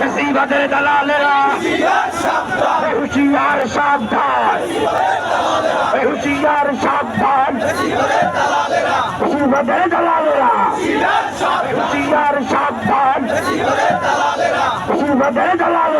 মুসিবতের দালালেরা হুশিয়ার সাবধান হুশিয়ার সাবধান মুসিবতের দালালেরা হুশিয়ার সাবধান মুসিবতের দালালেরা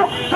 মুক্ত